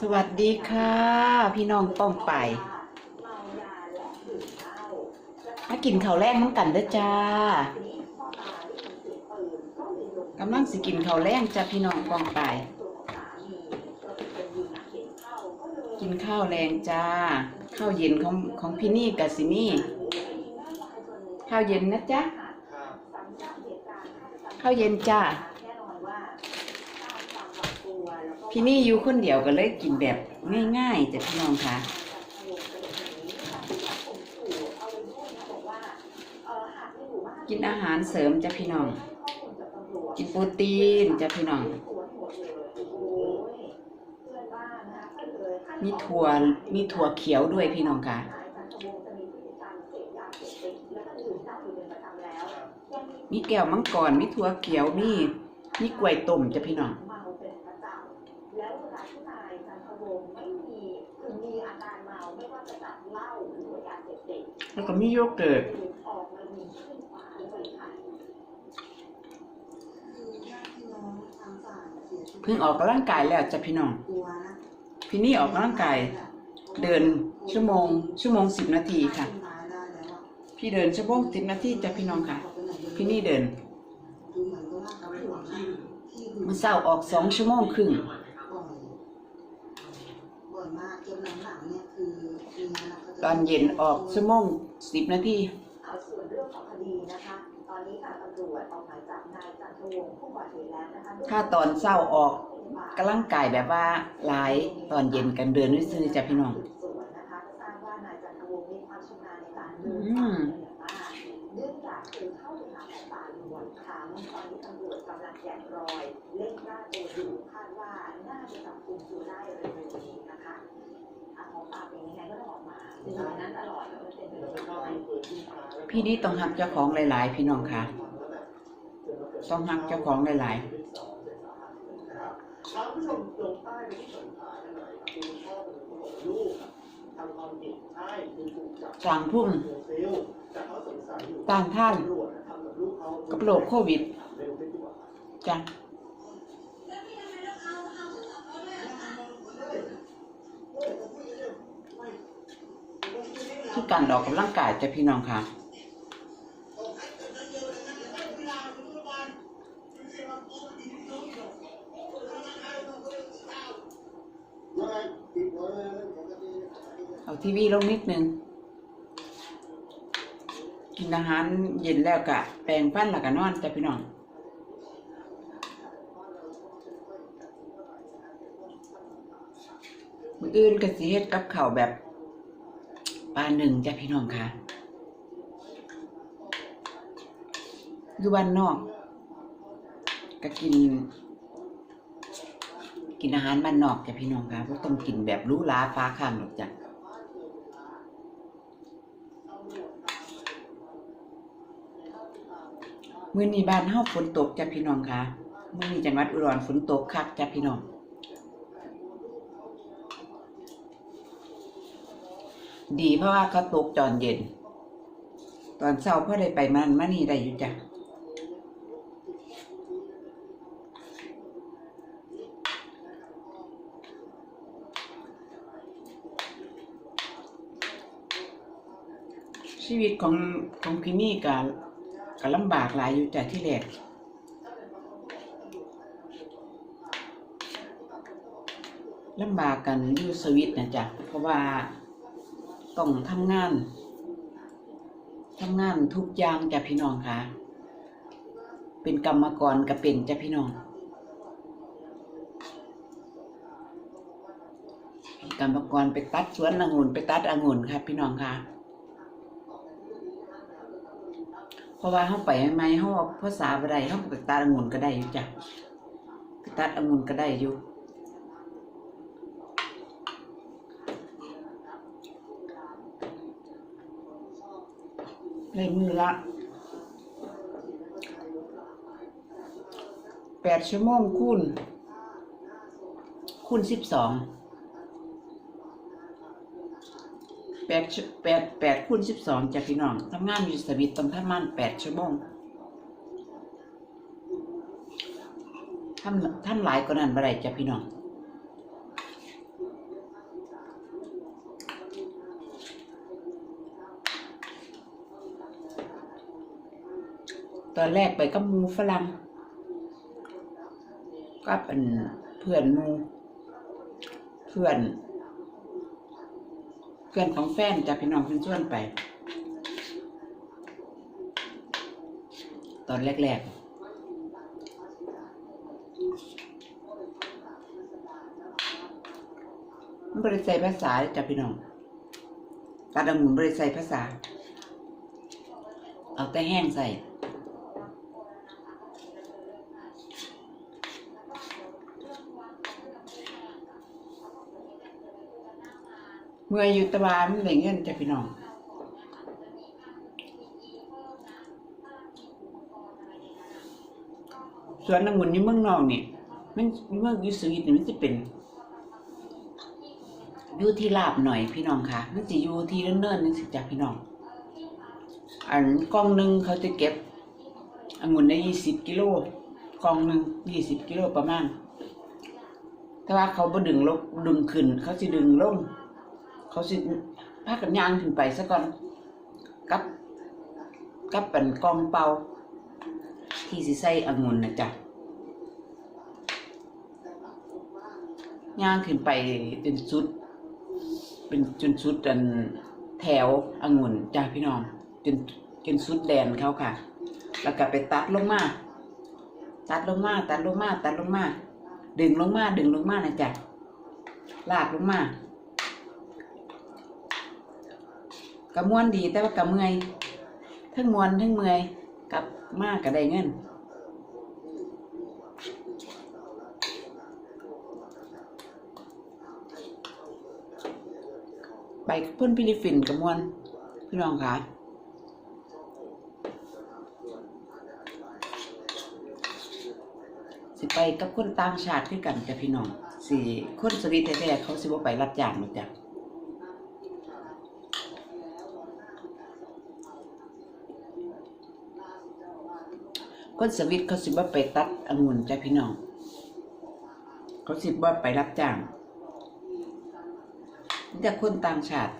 สวัสดีค่ะ พี่น้องป้องไปมากินข้าวแรงน้ำกันเด้อจ้ากำลังสิกินข้าวแรงจ้าพี่น้องป้องไปกินข้าวแรงจ้า ข้าวเย็นของของพี่นี่กับสินี่ ข้าวเย็นนะจ๊ะ ข้าวเย็นจ้า พี่นี่อยู่คนเดียวก็เลยกินแบบง่ายๆจ้ะพี่น้องค่ะกินอาหารเสริมจ้ะพี่น้อง กินโปรตีนจ้ะพี่น้อง มีถั่ว มีถั่วเขียวด้วยพี่น้องค่ะ มีแก้วมังกร มีถั่วเขียว มี มีกล้วยต้มจ้ะพี่น้อง แล้วก็มีโยเกิร์ตหรือออกมามีขึ้นขวาด้วยค่ะเพิ่งออกกำลังกายแล้วจ้ะพี่น้องกลัวนะพี่นี่ออกกำลังกาย เดินชั่วโมง ชั่วโมงสิบนาทีค่ะ พี่เดินชั่วโมงสิบนาทีจ้ะพี่น้องค่ะ พี่นี่เดินดูเหมือนกับว่าเขาห่วงที่ที่ดูมื่อเช้าออกสองชั่วโมงครึ่ง บ่อยบ่อยมากจนหลังๆเนี่ยคือมีงานเขาจะ ตอนเย็นออกชั่วโมงสิบนาทีเอาส่วนเรื่องของคดีนะคะ ตอนนี้ค่ะตำรวจออกหมายจับนายจันทวงศ์ผู้ก่อเหตุแล้วนะคะถ้าตอนเช้าออกกำลังกายแบบว่าหลายตอนเย็นกันเดินด้วยซื้อจ้ะพี่น้องสืบสวนนะคะก็ทราบว่านายจันทวงศ์มีความชำนาญในการเดิน อะของป่าเป็นยังไงก็ต้องออกมาถึงวันนั้นตลอดแล้วมันเป็นไปได้ไหมพี่นี่ต้องหักเจ้าของหลาย ๆ พี่น้องค่ะ ต้องหักเจ้าของหลายพาผู้ชมลงใต้ที่สงขลากันหน่อยครับคุณพ่อเป็นคนของลูกทำความดใช่คือถูกจับๆสร้างพุ่มต่างท่านตำรวจทำกับลูกเขากับโรคโควิดจ้ะ ที่การออกกำลังกายจ้ะพี่น้องค่ะเอาทีวีลงนิดนึง กินอาหารเย็นแล้วกะ แปรงฟันแล้วก็นอนจ้ะพี่น้องมืออื่นก็สิเฮ็ดกับข้าวแบบ ปลาหนึ่งจ้ะพี่น้องค่ะอยู่บ้านนอก ก็กิน กินอาหารบ้านนอกจ้ะพี่น้องค่ะบ่ต้องกินแบบรูหราฟ้าข้างหรอกจ้ะมื้อนี้บ้านเฮาฝนตกจ้ะพี่น้องค่ะมื้อนี้จังหวัดอุดรฝนตกคักจ้ะพี่น้อง ดีเพราะว่าเขาตกตอนเย็น ตอนเช้าพ่อได้ไปมันมานี่ได้อยู่จ้ะชีวิตของของพี่นี่ก็ก็ลำบากหลายอยู่จ้ะที่แรกลำบากกันอยู่สวิตนะจ๊ะเพราะว่า ต้องทำงานทำงานทุกอย่างจ้ะพี่น้องค่ะ เป็นกรรมกรก็เป็นจ้ะพี่น้องกรรมกรไปตัดสวนองุ่นไปตัดองุ่นค่ะ พี่น้องค่ะ เพราะว่าเขาไปไหมเขาภาษาบ่ได้เขาไปตัดองุ่นก็ได้อยู่จ้ะไปตัดองุ่นก็ได้อยู่ ในมือละแปดชั่วโมงคูณคูณสิบสองแปดแปดแปดคูณสิบสองจ้ะพี่น้องทำงานอยู่สวิตต้องทำงานแปดชั่วโมงทำทำหลายกว่านั้นบ่ได้จ้ะพี่น้อง ต อนแรกไปกับมูฝรั่งก็เป็นเพื่อนมูเพื่อน เพื่อนของแฟนจ้ะพี่น้องเพิ่นชวนไป ตอนแรก ๆบริใส่ภาษาจ้ะพี่น้องตาดำหมุนบริใส่ภาษา เอาแต่แห้งใส่ เมื่ออยู่ตะวามันได้เงินจ้ะพี่น้องสวนองุ่นอยู่เมืองนอกนี่มันเมืองอยูสวิตนี่มันจะเป็นอยู่ที่ลาบหน่อยพี่น้องค่ะมันจะอยู่ที่เนิ่นๆนึงสิจ้ะพี่น้อง อันกล่องหนึ่งเขาจะเก็บองุ่นได้ยี่สิบกิโลกล่องหนึ่งยี่สิบกิโลประมาณ แต่ว่าเขาบ่ดึงลงดึงขึ้น เขาสิดึงลง เขาสิพากันย่างขึ้นไปซะก่อนกับกับเป็นกองเป่า ที่สิใส่องุ่นนะจ๊ะย่างขึ้นไปจนสุด เป็นจนสุดอันแถวองุ่นจ้าพี่น้องจนจนสุดแดนเขาค่ะ แล้วก็ไปตัดลงมา ตัดลงมา ตัดลงมา ตัดลงมา ดึงลงมา ดึงลงมานะจ๊ะลากลงมา กระมวนดีแต่ว่ากระเมื่อยทั้งมวนทั้งเมื่อยกลับมากก็ได้เงินไปเพื่อนฟิลิปปินส์กับมวนพี่น้องค่ะสิไปกับคนต่างชาติคือกันจ้ะพี่น้องสิคนสวีทแท้ๆเขาสิบ่ไปรับจ้างหรอกจ้ะ คนสวิตเขาสิบ่ไปตัดองุ่นจ้ะพี่น้อง เขาสิบ่ไปรับจ้างแต่คนต่างชาติ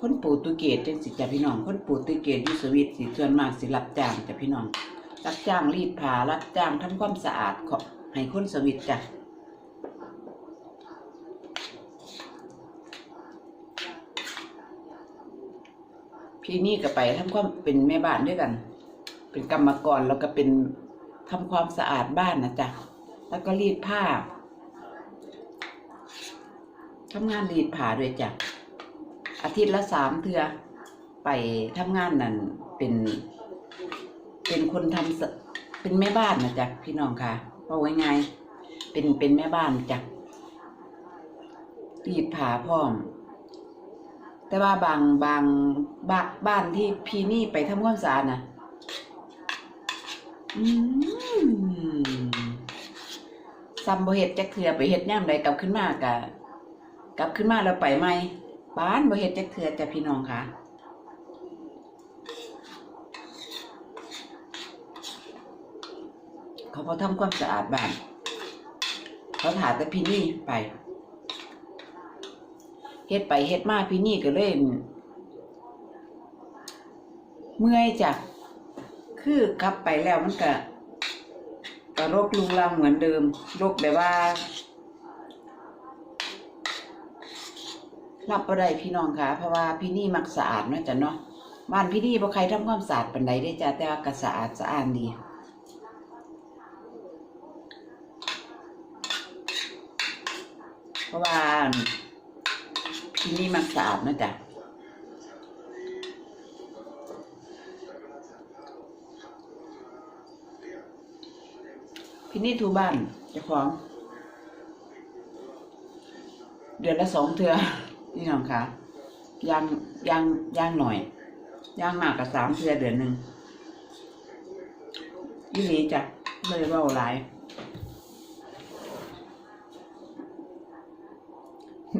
คนโปรตุเกสจังสิจ้ะพี่น้อง คนโปรตุเกสอยู่สวิตสิส่วนมากสิรับจ้างจ้ะพี่น้อง รับจ้างรีดผ้ารับจ้างทำความสะอาดขอให้คนสวิตจ้ะพี่นี่ก็ไปทำความเป็นแม่บ้านด้วยกัน เป็นกรรมกรแล้วก็เป็นทำความสะอาดบ้านนะจ๊ะแล้วก็รีดผ้าทำงานรีดผ้าด้วยจ้ะอาทิตย์ละสามเทือไปทำงานนั่นเป็นเป็นคนทำสเป็นแม่บ้านนะจ๊ะพี่น้องค่ะเพราะไว้ไงเป็นเป็นแม่บ้านจ้ะรีดผ้าพร้อม แต่ว่าบางบางบ้านบ้านที่พี่นี่ไปทำความสะอาดนะ อืมซัมโบเฮ็ดจักเถื่อไปเฮ็ดย่ามใดกลับขึ้นมากะกลับขึ้นมาแล้วไปใหมบ้านบ่เฮ็ดจักเถื่อจ้ะพี่น้องค่ะเขาพอทำความสะอาดบ้านเขาถาแต่พี่นี่ไปเฮ็ดไปเฮ็ดมาพี่นี่ก็เลยเมื่อยจ้ะ คือกลับไปแล้วมันก็ก็โรคลุงลังเหมือนเดิมโรคแบบว่ารับบ่ได้พี่น้องค่ะเพราะว่าพี่นี่มักสะอาดเนาะจ้ะเนาะบ้านพี่นี่บ่ใครทำความสะอาดปานใดได้จ้ะแต่ว่าก็สะอาดสะอ้านดีเพราะว่าที่นี่มันสะอาดนะจ๊ะ พี่นี่ทูบ้านเจ้าของ เดือนละสองเทือนี่น้องค่ะย่างย่างย่างหน่อยย่างมากกับสามเทือเดือนหนึ่งยี่หลีจ้ะไม่ได้เว่าหลาย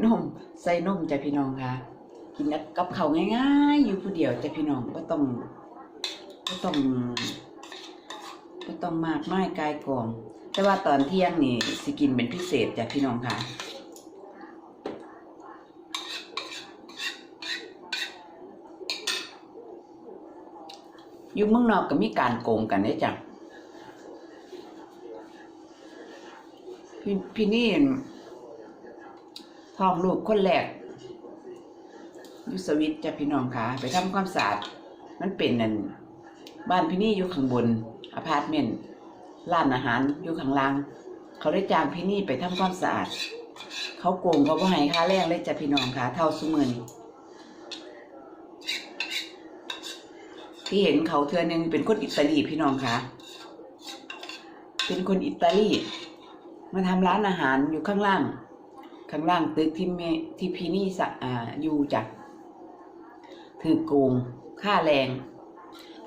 นมใส่นมจ้ะพี่น้องค่ะ กินกับเขาง่ายๆ อยู่ผู้เดียวจ้ะพี่น้องก็ต้องก็ต้อง ก็ต้องมากไม้กายกอง แต่ว่าตอนเที่ยงนี่สิกินเป็นพิเศษจ้ะพี่น้องค่ะอยู่เมืองนอกก็มีการโกงกันเด้จ้ะพี่พี่นี่ท้องลูกคนแรกอยู่สวิตจ้ะพี่น้องค่ะ ไปทำความสะอาดมันเป็นนั่นบ้านพี่นี่อยู่ข้างบน อพาร์ตเมนต์ร้านอาหารอยู่ข้างล่าง เขาได้จ้างพี่นี่ไปทำความสะอาด เขาโกงเขาบ่ให้ค่าแรงเลยจ้ะพี่น้องค่ะเท่าซุมื้อนี้ที่เห็นเขาเทือหนึงเป็นคนอิตาลีพี่น้องคะเป็นคนอิตาลีมาทำร้านอาหารอยู่ข้างล่าง ข้างล่างตึกที่เมที่พี่นี่สะอ่าอยู่จ้ะถือโกงค่าแรง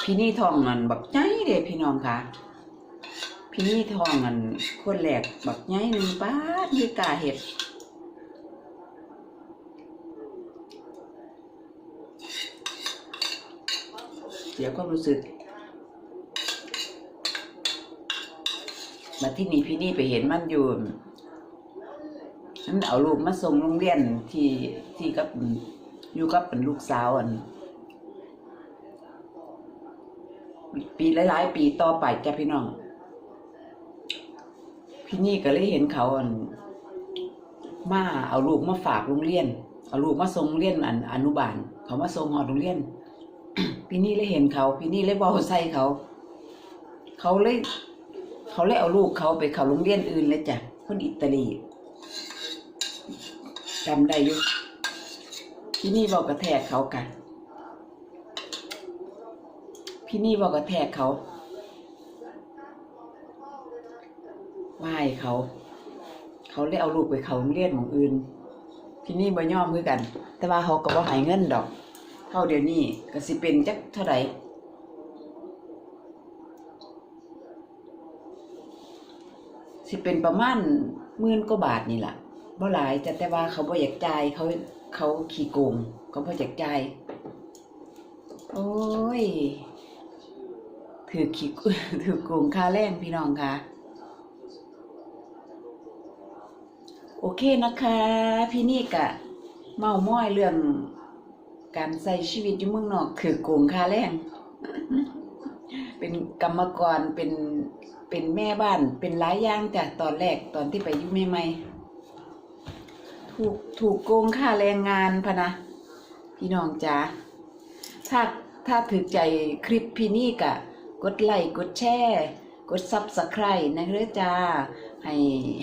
พี่นี่ทองเงินบักใจเด้พี่น้องคะพี่นี่ทองเงินคนแรกบักใหญ่หนึ่งป้าดมีกาเห็ดเสียความรู้สึกมาที่นี่พี่นี่ไปเห็นมันอยู่ฉันเอาลูกมาส่งโรงเรียนที่ที่กับอยู่กับเป็นลูกสาวอัน ปีหลายๆ ปีต่อไปจ้ะพี่น้อง พี่นี่ก็เลยเห็นเขาอันมาเอาลูกมาฝากโรงเรียน เอาลูกมาส่งโรงเรียนอันอนุบาล เขามาส่งหอโรงเรียน พี่นี่เลยเห็นเขา พี่นี่เลยเบาใส่เขา เขาเลย เขาเลยเอาลูกเขาไปเขาโรงเรียนอื่นเลยจ้ะคนอิตาลีจำได้ยู่พี่นี่บอกกระแทกเขากัน พี่นี่บอกกระแทกเขาไหว้เขา เขาเลยเอาลูกไปเขาเรียนของอื่น พี่นี่บ่ย่อมคือกัน แต่ว่าเขาก็บ่ให้เงินดอก เท่าเดี๋ยวนี้ก็สิเป็นจักเท่าไหร่สิเป็นประมาณหมื่นกว่าบาทนี่แหละบ่หลายแต่แต่ว่าเขาบ่อยากจ่ายเขาเขาขี้โกงเขาบ่อยากจ่ายโอ้ย ถือขี้ถือโกงค่าแรงพี่น้องค่ะ โอเคนะคะ พี่นี่กะเมาม้อยเรื่องการใช้ชีวิตอยู่เมืองนอกคือโกงค่าแรงเป็นกรรมกรเป็นเป็นแม่บ้านเป็นหลายอย่างจากตอนแรกตอนที่ไปยู่ใหม่ๆถูกถูกโกงค่าแรงงานพะนะพี่น้องจ๋าถ้าถ้าถือใจคลิปพี่นี่กะ กดไลค์กดแชร์กดซับสไครต์นะเด้อจ้าให้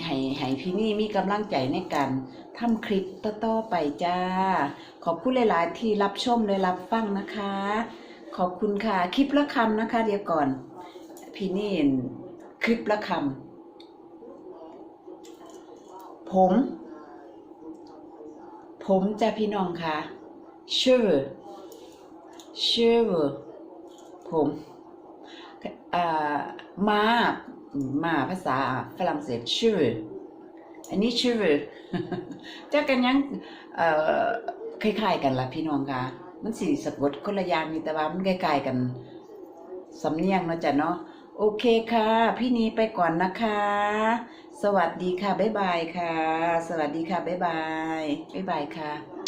ให้ให้พี่นี่มีกำลังใจในการทำคลิปต่อๆไปจ้า ขอบคุณหลาย ๆ ที่รับชมและรับฟังนะคะ ขอบคุณค่ะ คลิปละคำนะคะ เดี๋ยวก่อน พี่นี่คลิปละคำผม ผมจะพี่น้องค่ะชื่อชื่อผม มามาภาษาฝรั่งเศสชื่อ อันนี้ชื่อจะกันยังคล้ายๆกันล่ะพี่น้องค่ะ มันสีสะกดคนละอย่างนี่แต่ว่ามันคล้ายๆกัน สำเนียงเนาะจ้ะเนาะ โอเคค่ะ พี่นีไปก่อนนะคะ สวัสดีค่ะ บ๊ายบายค่ะ สวัสดีค่ะ บ๊ายบาย บ๊ายบายค่ะ